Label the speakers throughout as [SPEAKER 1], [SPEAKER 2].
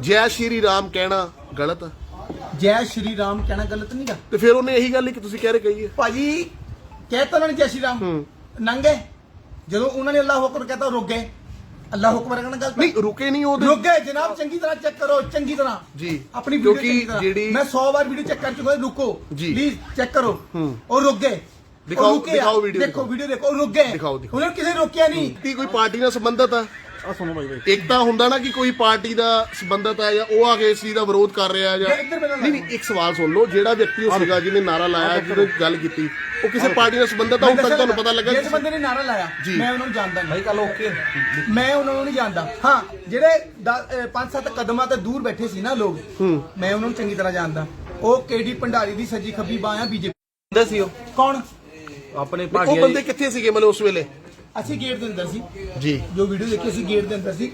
[SPEAKER 1] ਜੈ ਸ਼੍ਰੀ ਰਾਮ ਕਹਿਣਾ ਗਲਤ ਆ
[SPEAKER 2] ਜੈ ਸ਼੍ਰੀ ਰਾਮ ਕਹਿਣਾ ਗਲਤ ਨਹੀਂਗਾ
[SPEAKER 1] ਤੇ ਫਿਰ ਉਹਨੇ ਇਹੀ ਗੱਲ ਕਿ ਤੁਸੀਂ ਕਹਿ ਰਹੇ ਕਹੀ ਹੈ
[SPEAKER 2] ਭਾਜੀ ਕਹਿਤਾ ਉਹਨਾਂ ਨੇ ਜੈ ਸ਼੍ਰੀ ਰਾਮ। ਨੰਗੇ ਜਦੋਂ ਉਹਨਾਂ ਨੇ ਅੱਲਾਹ ਹੁਕਮ ਕਹਤਾ ਰੁਕ ਗਏ ਅੱਲਾਹ ਹੁਕਮ ਕਹਿਣਾ ਗਲਤ।
[SPEAKER 1] ਨਹੀਂ ਰੁਕੇ ਨਹੀਂ ਉਹਦੇ
[SPEAKER 2] ਰੁਕ ਗਏ ਜਨਾਬ ਚੰਗੀ ਤਰ੍ਹਾਂ ਚੈੱਕ ਕਰੋ ਚੰਗੀ ਤਰ੍ਹਾਂ
[SPEAKER 1] ਜੀ।
[SPEAKER 2] ਆਪਣੀ ਵੀਡੀਓ
[SPEAKER 1] ਜਿਹੜੀ-
[SPEAKER 2] ਮੈਂ 100 ਵਾਰ ਵੀਡੀਓ ਚੈੱਕ ਕਰ ਚੁੱਕਾ ਰੁਕੋ
[SPEAKER 1] ਜੀ।
[SPEAKER 2] ਪਲੀਜ਼ ਚੈੱਕ ਕਰੋ। ਉਹ ਰੁਕ ਗਏ
[SPEAKER 1] ਦਿਖਾਓ-। ਦਿਖਾਓ ਵੀਡੀਓ
[SPEAKER 2] ਦੇਖੋ। ਵੀਡੀਓ ਦੇਖੋ ਰੁਕ ਗਏ
[SPEAKER 1] ਦਿਖਾਓ, ਦਿਖਾਓ।
[SPEAKER 2] ਉਹਨਾਂ ਕਿਸੇ ਰੋਕਿਆ ਨਹੀਂ
[SPEAKER 1] ਕੀ ਕੋਈ ਪਾਰਟੀ ਨਾਲ ਸੰਬੰਧਤ ਆ
[SPEAKER 3] ਆ ਸੁਣੋ ਬਾਈ ਬਾਈ
[SPEAKER 1] ਇੱਕ ਤਾਂ ਹੁੰਦਾ ਨਾ ਕਿ ਕੋਈ ਪਾਰਟੀ ਦਾ ਸੰਬੰਧਤ ਹੈ ਜਾਂ ਉਹ ਆ ਕੇ ਇਸ ਚੀਜ਼ ਦਾ ਵਿਰੋਧ ਕਰ ਰਿਹਾ ਜਾਂ ਨਹੀਂ ਨਹੀਂ ਇੱਕ ਸਵਾਲ ਸੁਣ ਲਓ। ਜਿਹੜਾ ਵਿਅਕਤੀ ਉਹ ਸੀਗਾ ਜਿਹਨੇ ਨਾਰਾ ਲਾਇਆ ਜਿਹਨੇ ਗੱਲ ਕੀਤੀ ਉਹ ਕਿਸੇ ਪਾਰਟੀ ਨਾਲ ਸੰਬੰਧਤ ਆ ਹੁਣ ਤੱਕ ਤੁਹਾਨੂੰ ਪਤਾ ਲੱਗਾ
[SPEAKER 2] ਜਿਸ ਬੰਦੇ ਨੇ ਨਾਰਾ ਲਾਇਆ। ਮੈਂ ਉਹਨਾਂ ਨੂੰ ਜਾਣਦਾ ਨਹੀਂ।
[SPEAKER 3] ਬਾਈ ਕੱਲ ਓਕੇ।
[SPEAKER 2] ਮੈਂ ਉਹਨਾਂ ਨੂੰ ਨਹੀਂ ਜਾਣਦਾ। ਹਾਂ ਜਿਹੜੇ 5-7 ਕਦਮਾਂ ਤੇ ਦੂਰ ਬੈਠੇ ਸੀ ਨਾ ਲੋਕ ਮੈਂ ਉਹਨਾਂ ਨੂੰ ਚੰਗੀ ਤਰ੍ਹਾਂ ਜਾਣਦਾ। ਉਹ ਕੇਡੀ ਭੰਡਾਰੀ ਦੀ ਸੱਜੀ ਖੱਬੀ ਬਾਹ ਆ ਬੀਜੇਪੀ
[SPEAKER 3] ਬੰਦੇ ਸੀ ਉਹ।
[SPEAKER 2] ਕੌਣ?
[SPEAKER 3] ਆਪਣੇ
[SPEAKER 1] ਉਹ
[SPEAKER 3] ਭਾਗੀਆ
[SPEAKER 1] ਬੰਦੇ ਕਿੱਥੇ ਸੀਗੇ ਮਤਲਬ ਉਸ ਵੇਲੇ?
[SPEAKER 2] ਅਸੀਂ ਗੇਟ ਦੇ ਅੰਦਰ ਸੀ।
[SPEAKER 1] ਜੀ।
[SPEAKER 2] ਜੋ ਵੀਡੀਓ ਦੇਖੀ ਸੀ ਗੇਟ ਦੇ ਅੰਦਰ ਸੀ।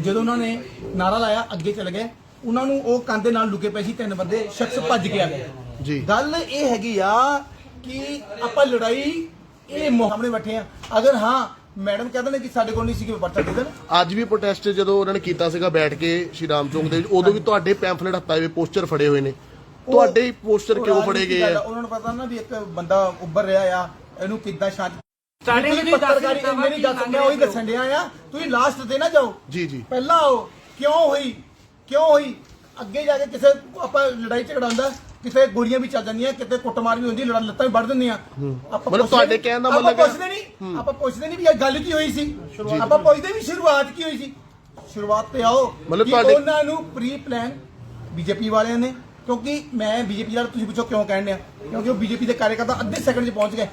[SPEAKER 2] ਜਦੋਂ ਉਹਨਾਂ ਨੇ ਨਾਰਾ ਲਾਇਆ ਅੱਗੇ ਚਲੇ ਗਏ। ਉਹਨਾਂ ਨੂੰ ਉਹ ਕੰਧ ਦੇ ਨਾਲ ਲੁਕੇ ਪਏ ਸੀ ਤਿੰਨ ਬੰਦੇ ਸ਼ਖਸ ਭੱਜ ਕੇ ਆ ਗਏ।
[SPEAKER 1] ਜੀ।
[SPEAKER 2] ਗੱਲ ਇਹ ਹੈਗੀ ਆ ਕਿ ਆਪਾਂ ਲੜਾਈ ਇਹ ਮੁਹਾਮਲੇ ਬੈਠੇ ਆ। ਅਗਰ ਹਾਂ ਮੈਡਮ ਕਹਿੰਦੇ ਨੇ ਕਿ ਸਾਡੇ ਕੋਲ ਨਹੀਂ ਸੀ ਕਿ ਪਰਚਾ ਦੇ ਦੇਣ।
[SPEAKER 1] ਅੱਜ ਵੀ ਪ੍ਰੋਟੈਸਟ ਜਦੋਂ ਉਹਨਾਂ ਨੇ ਕੀਤਾ ਸੀਗਾ ਬੈਠ ਕੇ ਸ਼੍ਰੀ ਰਾਮ ਚੌਂਕ ਦੇ ਵਿੱਚ ਉਦੋਂ ਵੀ ਤੁਹਾਡੇ ਪੈਂਫਲੇਟ ਹੱਥਾਂ ਵਿੱਚ ਪੋਸਟਰ ਫੜੇ ਹੋਏ ਨੇ। ਤੁਹਾਡੇ ਹੀ ਪੋਸਟਰ ਕਿਉਂ ਫੜੇ ਗਏ ਆ?
[SPEAKER 2] ਉਹਨਾਂ ਨੂੰ ਪਤਾ ਨਾ ਵੀ ਇੱਕ ਬੰਦਾ ਉੱਭਰ ਰਿਹਾ ਆ ਇਹਨੂੰ ਕਿੱਦਾਂ ਸ਼ਾਂਤ
[SPEAKER 4] ਵਿੱਚ ਦੱਸ
[SPEAKER 2] ਪੱਤਰਕਾਰੀ ਮੇਰੀ ਗੱਲ ਮੈਂ ਉਹੀ ਦੱਸਣ ਡਿਆ ਆ ਤੁਸੀਂ ਲਾਸਟ ਤੇ ਨਾ ਜਾਓ।
[SPEAKER 1] ਜੀ ਜੀ।
[SPEAKER 2] ਪਹਿਲਾਂ ਆਓ ਕਿਉਂ ਹੋਈ? ਕਿਉਂ ਹੋਈ? ਅੱਗੇ ਜਾ ਕੇ ਕਿਸੇ ਆਪਾਂ ਲੜਾਈ ਝਗੜਾ ਹੁੰਦਾ ਕਿਸੇ ਗੋਲੀਆਂ ਵੀ ਚੱਲ ਜਾਂਦੀਆਂ ਕਿਤੇ ਕੁੱਟਮਾਰ ਵੀ ਹੁੰਦੀ ਲੜਾਈ ਲੱਤਾਂ ਵੀ ਵੱਢ ਦਿੰਦੀਆਂ। ਆਪਾਂ
[SPEAKER 1] ਮਤਲਬ ਤੁਹਾਡੇ ਕਹਿਣ ਦਾ
[SPEAKER 2] ਆਪਾਂ
[SPEAKER 1] ਮਤਲਬ ਹੈ-
[SPEAKER 2] ਪੁੱਛਦੇ ਨਹੀਂ ਆਪਾਂ ਪੁੱਛਦੇ ਨਹੀਂ ਵੀ ਇਹ ਗੱਲ ਕੀ ਹੋਈ ਸੀ? ਆਪਾਂ ਪੁੱਛਦੇ ਵੀ ਸ਼ੁਰੂਆਤ ਕੀ ਹੋਈ ਸੀ? ਸ਼ੁਰੂਆਤ ਤੇ ਆਓ
[SPEAKER 1] ਮਤਲਬ ਤੁਹਾਡੇ-
[SPEAKER 2] ਉਹਨਾਂ ਨੂੰ ਪ੍ਰੀ ਪਲਾਨ ਬੀਜੇਪੀ ਵਾਲਿਆਂ ਨੇ ਕਿਉਂਕਿ ਮੈਂ ਬੀਜੇਪੀ ਵਾਲਾ ਤੁਸੀਂ ਪੁੱਛੋ ਕਿਉਂ ਕਹਿਣ ਡਿਆ? ਕਿਉਂਕਿ ਉਹ ਬੀਜੇਪੀ ਦੇ ਕਾਰਜਕਰਤਾ ਅੱਧੇ ਸੈਕਿੰਡ 'ਚ ਪਹੁੰਚ ਗਏ।